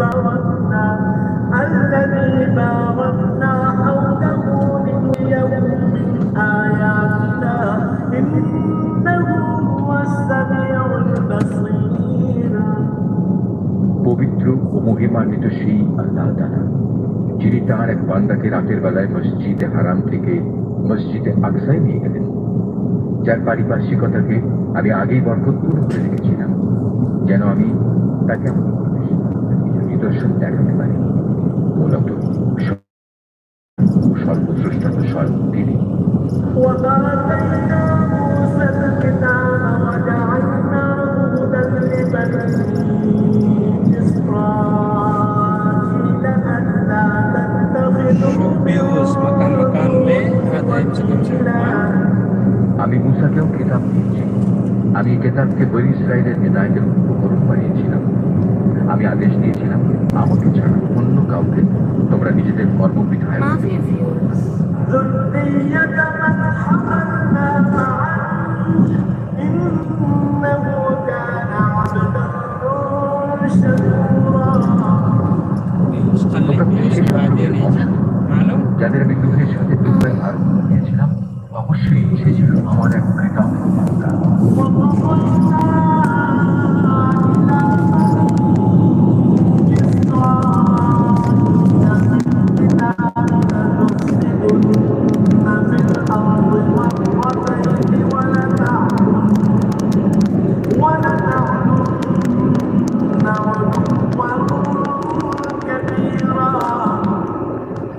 باركنا الذي باركنا حوله لنريه من آياتنا إنه هو السميع البصير পবিত্র ও মহিমান্বিত সেই আল্লাহ তাআলা যিনি তাঁর এক বান্দাকে রাতের বেলায় মসজিদে হারাম থেকে মসজিদে আকসায় নিয়ে গেলেন যার পারিপার্শ্বিকতাকে আমি আগেই বরকতপূর্ণ করে রেখেছিলাম যেন আমি তাকে আমার কিছু নিদর্শন দেখাতে পারি। মূলত সর্বশ্রেষ্ঠ স্বয়ং তিনি। আমি মুসাকেও কেতাব দিয়েছি। আমি কেতাবকে বৈরিস রাইডের নেতাদের উপকরণ বানিয়েছিলাম। আমি আদেশ দিয়েছিলাম আমাকে ছাড়া অন্য কাউকে তোমরা নিজেদের কর্মবিধায়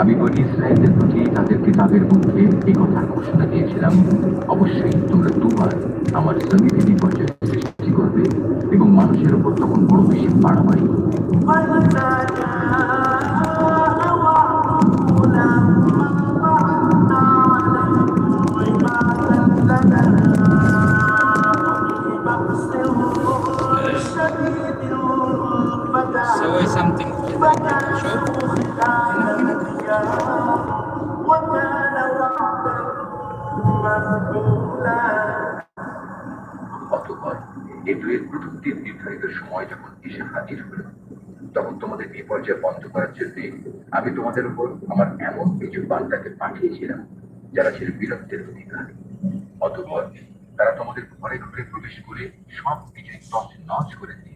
আমি বনি ইসরায়েলদের প্রতি তাদের কিতাবের মধ্যে এই কথার ঘোষণা দিয়েছিলাম অবশ্যই তোমরা দুবার আমার জমিতে বিপর্যয় সৃষ্টি করবে এবং মানুষের উপর তখন বড় বেশি বাড়াবাড়ি করবে something. Show. অতঃপর দুয়ের প্রথম দিন নির্ধারিত সময় যখন এসে হাজির হলো, তখন তোমাদের বিপর্যয় বন্ধ করার জন্য আমি তোমাদের উপর আমার এমন কিছু বান্দাকে পাঠিয়েছিলাম, যারা ছিল বীরত্বের অধিকার। অতঃপর তারা তোমাদের ঘরে ঘরে প্রবেশ করে সব কিছুই তছ নচ করে দিলেন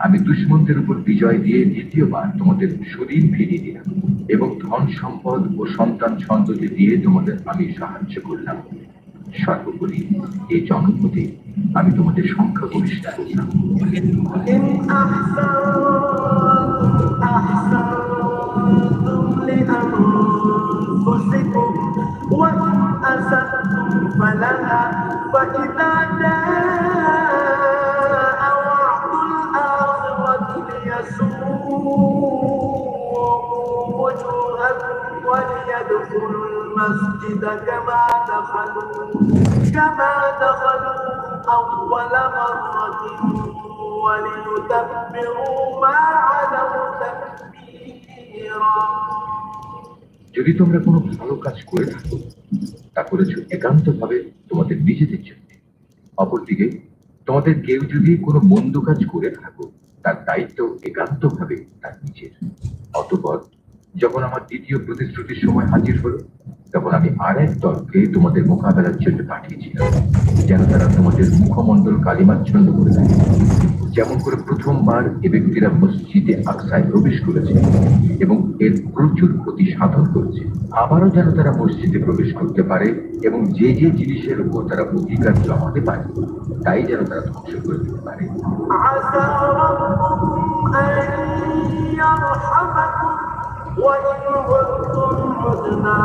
আমি দুশ্মনদের উপর বিজয় দিয়ে দ্বিতীয়বার তোমাদের শরীর ফিরিয়ে দিলাম এবং ধন সম্পদ ও সন্তান সন্ততি দিয়ে তোমাদের আমি সাহায্য করলাম সর্বোপরি এই জনপদে আমি তোমাদের সংখ্যা গরিষ্ঠ করলাম إن أحسنتم أحسنتم لأنفسكم وإن أسأتم فلها فإذا جاء المسجد كما دخلوا كما دخلوا أول مرة وليتبروا ما علوا تكبيرا যদি তোমরা কোনো ভালো কাজ করে থাকো তা করেছো একান্ত ভাবে তোমাদের নিজেদের জন্য অপরদিকে তোমাদের কেউ যদি কোনো মন্দ কাজ করে থাকো তার দায়িত্ব একান্ত ভাবে তার নিজের অতপর যখন আমার দ্বিতীয় প্রতিশ্রুতির সময় হাজির হলো তখন আমি আরেক দলকে তোমাদের মোকাবেলার জন্য পাঠিয়েছিলাম, যেন তারা তোমাদের মুখমণ্ডল কালিমাচ্ছন্ন করে দেয়। যেমন করে প্রথমবার এ ব্যক্তিরা মসজিদে আকসায় প্রবেশ করেছে এবং এর প্রচুর ক্ষতি সাধন করেছে। আবারও যেন তারা মসজিদে প্রবেশ করতে পারে এবং যে যে জিনিসের উপর তারা অধিকার জমাতে পারে, তাই যেন তারা ধ্বংস করে দিতে পারে। عسى ربكم أن يرحمكم وإن عدتم عدنا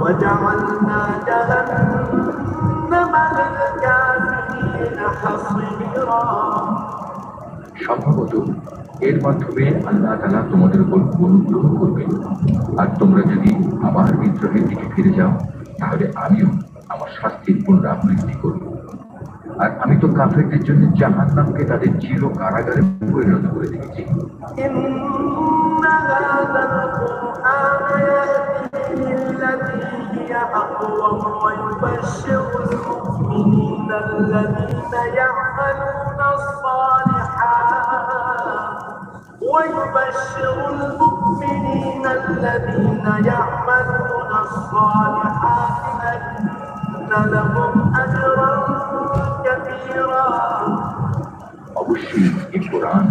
وجعلنا جهنم للكافرين حصيرا সম্ভবত এর মাধ্যমে আল্লাহ তালা তোমাদের উপর অনুগ্রহ করবে আর তোমরা যদি আমার বিদ্রোহের দিকে ফিরে যাও তাহলে আমিও আমার শাস্তির পুনরাবৃত্তি করব আর আমি তো কাফেরদের জন্য জাহান নামকে তাদের চির কারাগারে পরিণত করে দিয়েছি إن هذا القرآن يهدي للتي هي أقوم ويبشر المؤمنين الذين يعملون الصالحات ويبشر المؤمنين الذين يعملون الصالحات أن لهم أجرا অবশ্যই এই কোরআন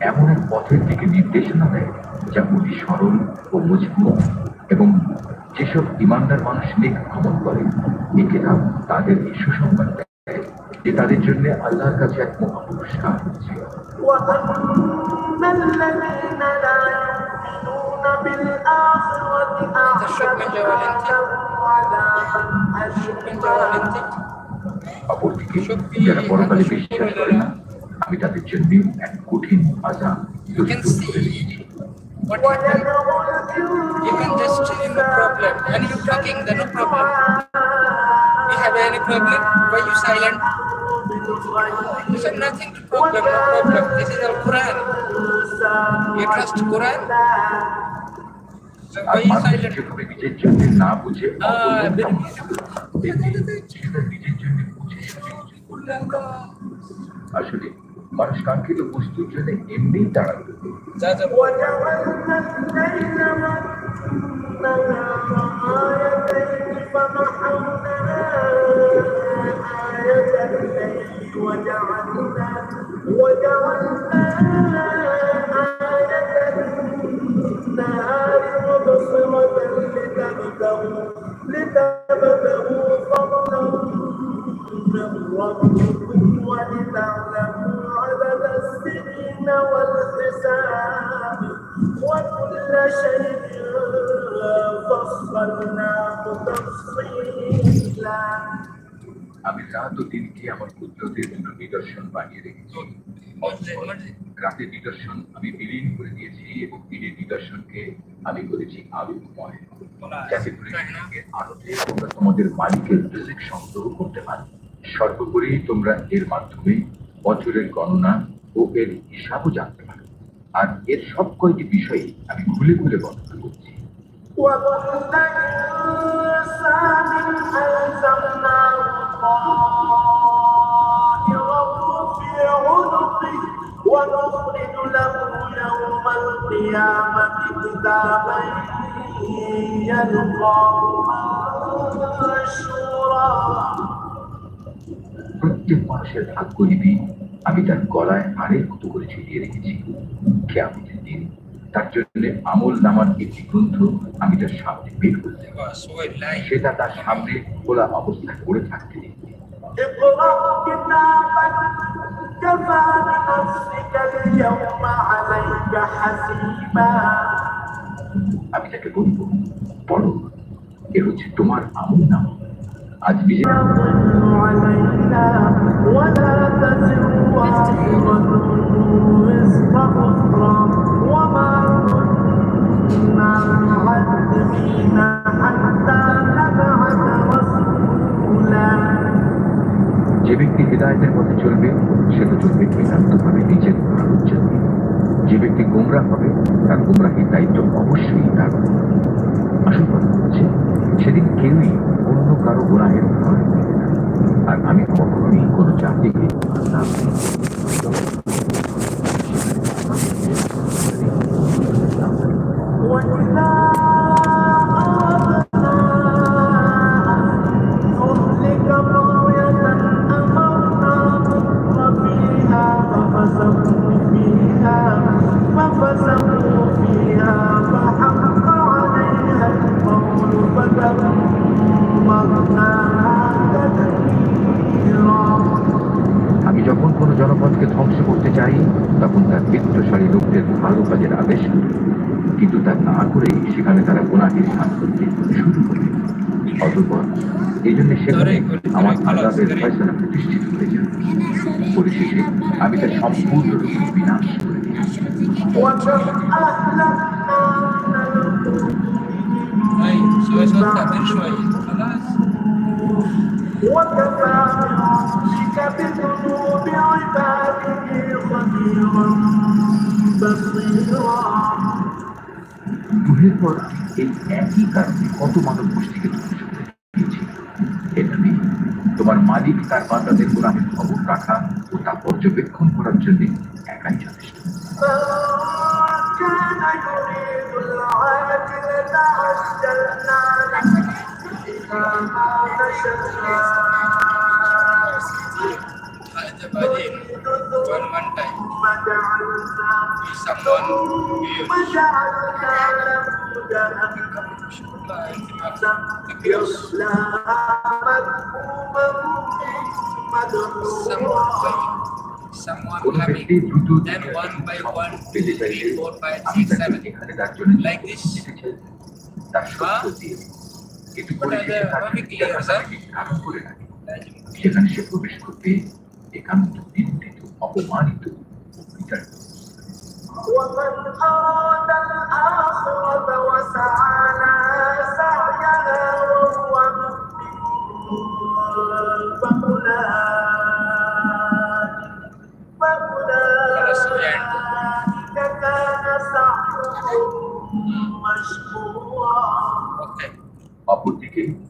এমন এক পথের দিকে নির্দেশনা দেয় যা অতি সরল ও মজবুত এবং যেসব ইমানদার মানুষ নেক আমল করে এ কেতাব তাদের এই সুসংবাদ দেয় যে তাদের জন্য আল্লাহর কাছে এক মহা পুরস্কার হচ্ছে। অপরদিকে যারা পরকালে বিশ্বাস করে না আমি তাদের জন্য এক কঠিন আজাব প্রস্তুত করে দিয়েছি what happened you can just you no problem and you talking the no problem you have any problem why you silent you have nothing to problem no problem this is al quran you trust quran so R why you মানুষ silent যেভাবে নিজের জন্য না বুঝে আহ, অপরকে বেশ। ধ্বংস করে, তেমনি সেটা নিজের জন্য বুঝে শুনে কিছু করলে আসলে মানুষ কাঙ্ক্ষিত বস্তুর জন্য এমনিই তাড়াহুড়ো করে। যা যা وجعلنا الليل والنهار آيتين فمحونا آية الليل وجعلنا وكل شيء فصلناه تفصيلا আমি রাত ও দিনকে আমার কুদরতের জন্য নিদর্শন বানিয়ে রেখেছি রাতের নিদর্শন আমি বিলীন করে দিয়েছি এবং দিনের নিদর্শনকে আমি করেছি আলোকময় যাতে করে এর আলোতে তোমরা তোমাদের মালিকের রিজিক সংগ্রহ করতে পারো সর্বোপরি তোমরা এর মাধ্যমে বছরের গণনা ও এর হিসাবও জানতে পারো আর এর সব কয়টি বিষয়ে আমি খুলে খুলে বর্ণনা করছি وكل إنسان ألزمناه طائره في عنقه ونخرج له يوم القيامة كتابا يلقاه منشورا প্রত্যেক মানুষের ভাগ্য লিপি আমি তার গলায় আরেক মতো করে ছিটিয়ে রেখেছি কেয়ামতের দিন তার জন্য আমল নামার একটি গ্রন্থ আমি তার সামনে বের করছি সবাই লাই সেটা তার সামনে খোলা অবস্থায় পড়ে থাকতে দেখি اقرأ كتابك كفى بنفسك اليوم عليك حسيبا আমি তাকে বলবো পড়ো এ হচ্ছে তোমার আমল নাম আজকে। যে ব্যক্তি হৃদায়তের পথে চলবে, সে তো চলবে নিতান্তভাবে নিজের উচ্চারণ। যে ব্যক্তি গোমরা হবে, তার গোমরাহির দায়িত্ব অবশ্যই তখন তার বিত্তশালী লোকদের ভালো কাজের আদেশ করে কিন্তু তা না করেই সেখানে তারা গুণাকে স্থান করতে শুরু করে অতঃপর এই জন্য সেখানে আমার আজাদের ফয়সলা প্রতিষ্ঠিত হয়ে যায় পরিশেষে আমি তা সম্পূর্ণরূপে বিনাশ করে দিই وكم أهلكنا দুধের পর এই একই কারণে কত মানব গোষ্ঠীকে এটা নেই তোমার মালিক, তার বান্দাদের কোরআনের খবর রাখা ও তা পর্যবেক্ষণ করার জন্য একাই যথেষ্ট Hadi bakalım. يريد العاجلة عجلنا له فيها ما نشاء هذا بعدين one one time ثم جعلنا someone ثم جعلنا له جهنم يصلاها مذموما مدحورا someone কোন having ব্যক্তি দ্রুত then one by one পেলে চাইলে four five আমি six তাকে seven এখানে তার জন্য Like this? যেতে চাই তার সত্য দিয়ে কিন্তু But পরিশেষে are তার they যদি clear, দেখা sir? তাকে ধারণ করে রাখে সেখানে সে প্রবেশ করবে একান্ত নিন্দিত أبوماني ومن أراد الآخرة وسعى لها سعيها وهو فأولئك كان سعيهم مشكورا. Okay. Abu Dikit